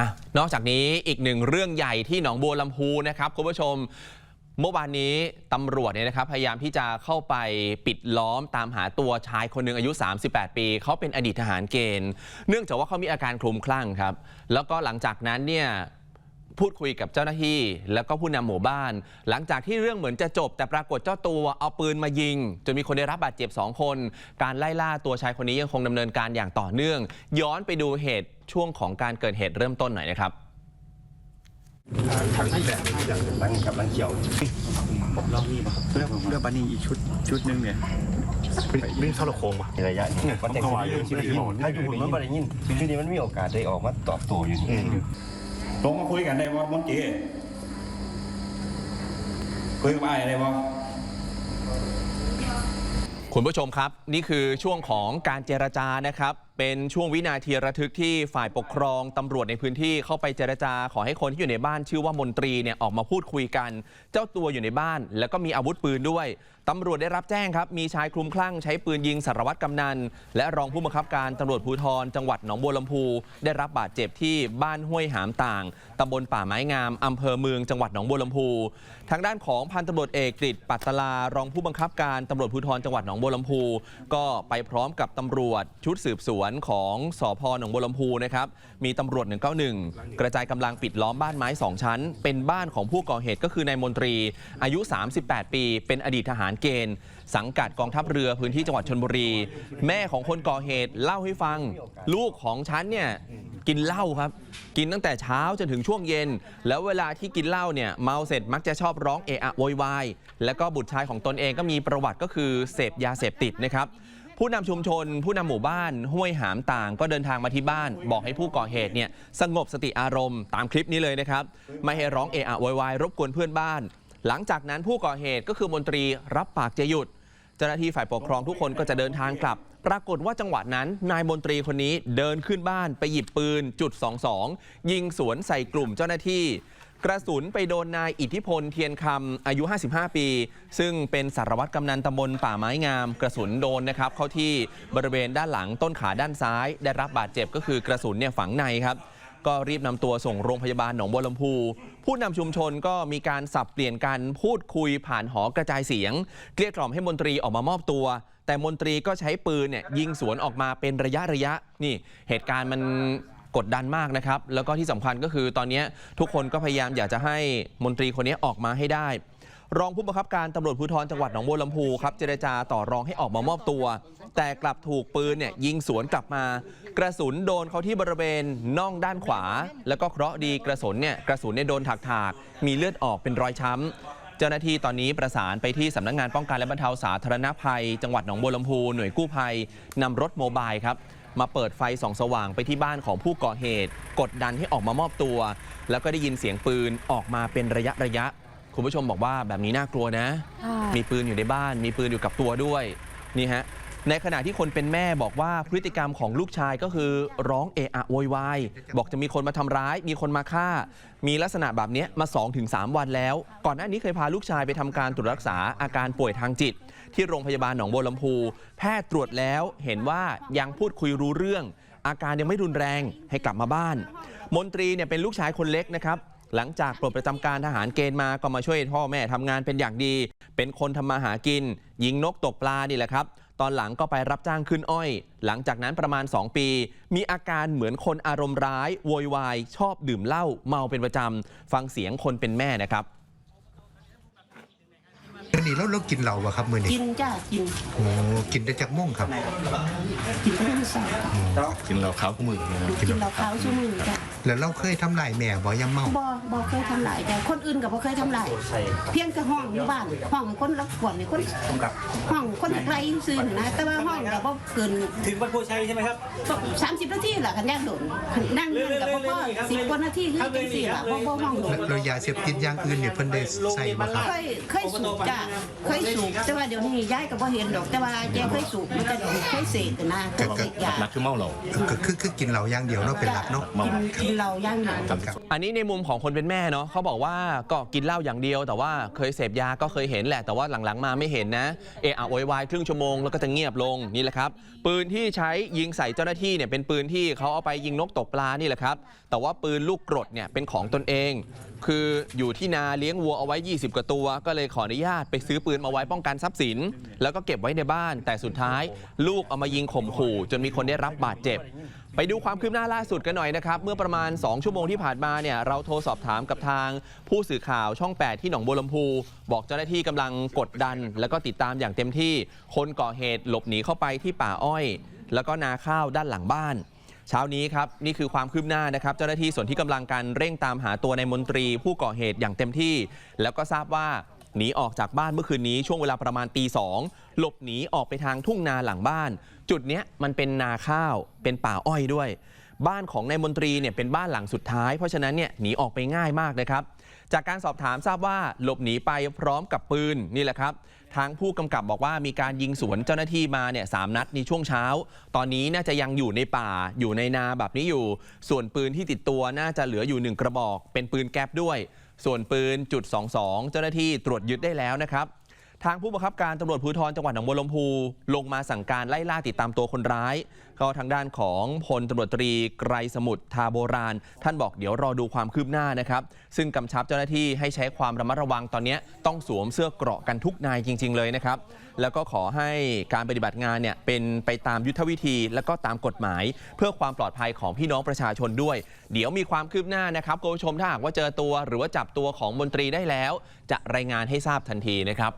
อะนอกจากนี้อีกหนึ่งเรื่องใหญ่ที่หนองบัวลำพูนะครับคุณผู้ชมเมื่อวานนี้ตำรวจเนี่ยนะครับพยายามที่จะเข้าไปปิดล้อมตามหาตัวชายคนหนึ่งอายุ 38 ปี เขาเป็นอดีตทหารเกณฑ์ เนื่องจากว่าเขามีอาการคลุมคลั่งครับ แล้วก็หลังจากนั้นเนี่ย พูดคุยกับเจ้าหน้าที่ แล้วก็ผู้นำหมู่บ้าน หลังจากที่เรื่องเหมือนจะจบ แต่ปรากฏเจ้าตัวเอาปืนมายิง จนมีคนได้รับบาดเจ็บ 2 คน การไล่ล่าตัวชายคนนี้ยังคงดำเนินการอย่างต่อเนื่อง ย้อนไปดูเหตุช่วงของการเกิดเหตุเริ่มต้นหน่อยนะครับถังนี่แหละอย่างมันกับมันเขียวเลือกเลือกบันนี่อีกชุดชุดหนึงเนี่ยวิ่งเข้าโค้งปะในระยะนี้มันแต่เข้ามาอยู่ชีวิตถ้าอยู่หุ่นมันไม่ได้ยินทีนี้มันมีโอกาสได้ออกมาตอบโต้อยู่นี่ ลงมาคุยกันได้บ่มอนจีคุยกับไอ้ได้บ่คุณผู้ชมครับ นี่คือช่วงของการเจรจานะครับ เป็นช่วงวินาทีระทึกที่ฝ่ายปกครองตำรวจในพื้นที่เข้าไปเจรจาขอให้คนที่อยู่ในบ้านชื่อว่ามนตรีเนี่ยออกมาพูดคุยกัน เจ้าตัวอยู่ในบ้าน แล้วก็มีอาวุธปืนด้วยตำรวจได้รับแจ้งครับ มีชายคลุมคลั่งใช้ปืนยิงสารวัตรกำนัน และรองผู้บังคับการตำรวจภูธรจังหวัดหนองบัวลำพู ได้รับบาดเจ็บที่บ้านห้วยหามต่างตำบลป่าไม้งามอำเภอเมืองจังหวัดหนองบัวลำพู ทางด้านของพันตำรวจเอกกฤษปัตตลารองผู้บังคับการตำรวจภูธรจังหวัดหนองบัวลำพู ก็ไปพร้อมกับตำรวจชุดสืบสวนของสพหนองบัวลำพูนะครับ มีตำรวจ 191 กระจายกำลังปิดล้อมบ้านไม้ 2 ชั้น เป็นบ้านของผู้ก่อเหตุก็คือนายมนตรี อายุ 38 ปี เป็นอดีตทหารเกณฑ์ สังกัดกองทัพเรือพื้นที่จังหวัดชนบุรี แม่ของคนก่อเหตุเล่าให้ฟัง ลูกของฉันเนี่ยกินเหล้าครับ กินตั้งแต่เช้าจนถึงช่วงเย็น แล้วเวลาที่กินเหล้าเนี่ยเมาเสร็จมักจะชอบร้องเอะอะโวยวายแล้วก็บุตรชายของตนเองก็มีประวัติก็คือเสพยาเสพติดนะครับ ผู้นำชุมชน ผู้นำหมู่บ้าน ห้วยหามต่าง ก็เดินทางมาที่บ้าน บอกให้ผู้ก่อเหตุเนี่ยสงบสติอารมณ์ตามคลิปนี้เลยนะครับ ไม่ให้ร้องเอะอะโวยวายรบกวนเพื่อนบ้าน หลังจากนั้นผู้ก่อเหตุก็คือมนตรีรับปากจะหยุด เจ้าหน้าที่ฝ่ายปกครองทุกคนก็จะเดินทางกลับ ปรากฏว่าจังหวะนั้น นายมนตรีคนนี้เดินขึ้นบ้านไปหยิบปืนจุด22ยิงสวนใส่กลุ่มเจ้าหน้าที่ กระสุนไปโดนนายอิทธิพลเทียนคำอายุ 55 ปี ซึ่งเป็นสารวัตรกำนันตำบลป่าไม้งาม กระสุนโดนนะครับเข้าที่บริเวณด้านหลังต้นขาด้านซ้าย ได้รับบาดเจ็บก็คือกระสุนเนี่ยฝังในครับก็รีบนำตัวส่งโรงพยาบาลหนองบัวลำพู ผู้นำชุมชนก็มีการสับเปลี่ยนกันพูดคุยผ่านหอกระจายเสียง เกลี้ยกล่อมให้มนตรีออกมามอบตัว แต่มนตรีก็ใช้ปืนเนี่ยยิงสวนออกมาเป็นระยะระยะ นี่เหตุการณ์มัน กดดันมากนะครับ แล้วก็ที่สำคัญก็คือตอนนี้ทุกคนก็พยายามอยากจะให้มนตรีคนนี้ออกมาให้ได้ รองผู้บังคับการตำรวจภูธรจังหวัดหนองบัวลำพูครับเจรจาต่อรองให้ออกมามอบตัว แต่กลับถูกปืนเนี่ยยิงสวนกลับมา กระสุนโดนเขาที่บริเวณน่องด้านขวา แล้วก็เคราะห์ดีกระสุนเนี่ยกระสุนเนี่ยโดนถากถากๆมีเลือดออกเป็นรอยช้ำเจ้าหน้าที่ตอนนี้ประสานไปที่สำนักงานป้องกันและบรรเทาสาธารณภัย จังหวัดหนองบัวลำพูหน่วยกู้ภัยนำรถโมบายครับ มาเปิดไฟส่องสว่างไปที่บ้านของผู้ก่อเหตุ กดดันให้ออกมามอบตัว แล้วก็ได้ยินเสียงปืนออกมาเป็นระยะระยะ คุณผู้ชมบอกว่าแบบนี้น่ากลัวนะค่ะมีปืนอยู่ในบ้าน มีปืนอยู่กับตัวด้วยนี่ฮะในขณะที่คนเป็นแม่บอกว่าพฤติกรรมของลูกชายก็คือร้องเอะอะโวยวายบอกจะมีคนมาทำร้าย มีคนมาฆ่า มีลักษณะแบบเนี้ยมา 2-3 วันแล้ว ก่อนหน้านี้เคยพาลูกชายไปทำการตรวจรักษาอาการป่วยทางจิต ที่โรงพยาบาลหนองบัวลำพู แพทย์ตรวจแล้วเห็นว่ายังพูดคุยรู้เรื่อง อาการยังไม่รุนแรงให้กลับมาบ้าน มนตรีเนี่ยเป็นลูกชายคนเล็กนะครับหลังจากปลดประจำการทหารเกณฑ์มาก็มาช่วยพ่อแม่ทำงานเป็นอย่างดี เป็นคนทำมาหากิน ยิงนกตกปลานี่แหละครับ ตอนหลังก็ไปรับจ้างขึ้นอ้อย หลังจากนั้นประมาณ 2 ปี มีอาการเหมือนคนอารมณ์ร้าย โวยวาย ชอบดื่มเหล้าเมาเป็นประจำ ฟังเสียงคนเป็นแม่นะครับ มื่อนี้เราเรากินเหล้าอะครับมื่อนี้กินจ้ากินโอ้กินได้จากม่วงครับ กินทุกสั่งกินเหล้าขาวก็มือนะครับกินเหล้าขาวชั่วมือจ้ะ แล้วเราเคยทำลายแม่บ่ยามเมา บ่บ่เคยทำลายแต่คนอื่นก็บ่เคยทำลายเพียงแต่ห้องอยู่บ้านห้องคนรับกวนนี่คนห้องคนไกลซื่อๆนะแต่ว่าห้องก็บ่เกินถึงวัดโพชัยใช่ไหมครับ30นาทีล่ะคันแยกโดนนั่งนั่นก็บ่พอ10กว่านาทีคือจังซี่ล่ะบ่บ่ห้องโดนเรายาเสพติดอย่างอื่นเนี่ยเพิ่นได้ใส่บ่ครับเคยเคยสูบจ้ะเคยสูบแต่ว่าเดี๋ยวนี้ยายก็บ่เห็นดอก แต่ว่าแกเคยสูบมันจะเคยเสพนะเคยเสพยาหลักคือเมาเหล้าก็คือคือกินเหล้าอย่างเดียวเนาะเป็นหลักเนาะเมากินนเหล้าอย่างเดียวครับอันนี้ในมุมของคนเป็นแม่เนาะเขาบอกว่าก็กินเหล้าอย่างเดียว แต่ว่าเคยเสพยาก็เคยเห็นแหละแต่ว่าหลังๆมาไม่เห็นนะเอะอะโวยวายครึ่งชั่วโมงแล้วก็จะเงียบลงนี่แหละครับปืนที่ใช้ยิงใส่เจ้าหน้าที่เนี่ยเป็นปืนที่เขาเอาไปยิงนกตกปลานี่แหละครับแต่ว่าปืนลูกกรดเนี่ยเป็นของตนเอง คืออยู่ที่นาเลี้ยงวัวเอาไว้ 20 กว่าตัว ก็เลยขออนุญาตไปซื้อปืนมาไว้ป้องกันทรัพย์สิน แล้วก็เก็บไว้ในบ้าน แต่สุดท้าย ลูกเอามายิงข่มขู่ จนมีคนได้รับบาดเจ็บ ไปดูความคืบหน้าล่าสุดกันหน่อยนะครับ เมื่อประมาณ 2 ชั่วโมงที่ผ่านมาเนี่ยเราโทรสอบถามกับทางผู้สื่อข่าวช่อง 8 ที่หนองบัวลำพู บอกเจ้าหน้าที่กำลังกดดัน แล้วก็ติดตามอย่างเต็มที่ คนก่อเหตุหลบหนีเข้าไปที่ป่าอ้อย แล้วก็นาข้าวด้านหลังบ้าน เช้านี้ครับ นี่คือความคืบหน้านะครับ เจ้าหน้าที่ส่วนที่กำลังการเร่งตามหาตัวในมนตรี ผู้ก่อเหตุอย่างเต็มที่ แล้วก็ทราบว่า หนีออกจากบ้านเมื่อคืนนี้ช่วงเวลาประมาณตีสองหลบหนีออกไปทางทุ่งนาหลังบ้าน จุดนี้มันเป็นนาข้าวเป็นป่าอ้อยด้วย บ้านของนายมนตรีเนี่ยเป็นบ้านหลังสุดท้าย เพราะฉะนั้นเนี่ยหนีออกไปง่ายมากนะครับ จากการสอบถามทราบว่าหลบหนีไปพร้อมกับปืนนี่แหละครับ ทางผู้กำกับบอกว่ามีการยิงสวนเจ้าหน้าที่มาเนี่ยสามนัดในช่วงเช้า ตอนนี้น่าจะยังอยู่ในป่าอยู่ในนาแบบนี้อยู่ ส่วนปืนที่ติดตัวน่าจะเหลืออยู่หนึ่งกระบอก เป็นปืนแก๊ปด้วย ส่วนปืนจุด22เจ้าหน้าที่ตรวจยึดได้แล้วนะครับ ทางผู้บังคับการตำรวจภูธรจังหวัดหนองบัวลำพูลงมาสั่งการไล่ล่าติดตามตัวคนร้าย ก็ทางด้านของพลตำรวจตรีไกรสมุทรทาโบราณ ท่านบอกเดี๋ยวรอดูความคืบหน้านะครับ ซึ่งกำชับเจ้าหน้าที่ให้ใช้ความระมัดระวังตอนนี้ต้องสวมเสื้อเกราะกันทุกนายจริง ๆ เลยนะครับ แล้วก็ขอให้การปฏิบัติงานเนี่ยเป็นไปตามยุทธวิธี และก็ตามกฎหมาย เพื่อความปลอดภัยของพี่น้องประชาชนด้วย เดี๋ยวมีความคืบหน้านะครับคุณผู้ชมถ้าหากว่าเจอตัวหรือว่าจับตัวของมนตรีได้แล้ว จะรายงานให้ทราบทันทีนะครับ